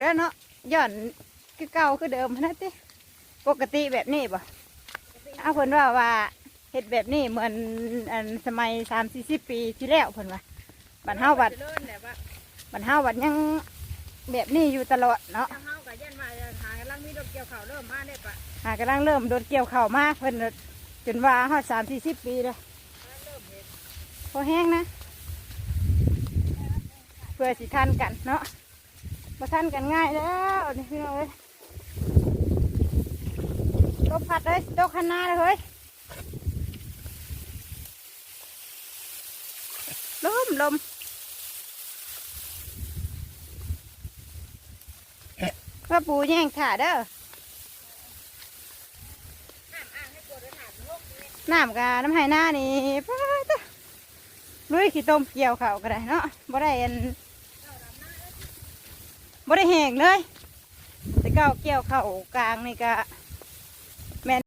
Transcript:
แล้วเนาะย้อนคือเก่าคือเดิมหั้นนะติปกติแบบนี้บ่เอาเพิ่นว่าว่าเฮ็ดแบบนี้เหมือนอันสมัยสามสี่สิบปีที่แล้วเพิ่นว่าบัดเฮาบัดเลิศแหละว่าบัดเฮาบัดยังแบบนี้อยู่ตลอดเนาะเฮากับยันมาหากำลังมีดอกเกี่ยวข้าวเริ่มมาได้ปะหากำลังเริ่มโดนเกี่ยวเข่าวมาเพิ่นจนว่าฮอดสามสี่สิบปีแล้วเริ่มเห็นพอแห้งนะเพื่อสิทันกันเนาะ มาทันกันง่ายแล้วนี่พี่น้องเอ้ยลมพัดเลยตกขันหน้าเลยเฮ้ยลมลมพ่อปูแย่งขาเด้อน้ำกาน้ำไห้หน้านี่ป้าลุยขี้ต้มเกี่ยวเขาก็ได้เนาะบ่ได้อัน บ่ได้แห้งเลย แต่เก้าเกี่ยวเขากลางนี่ก็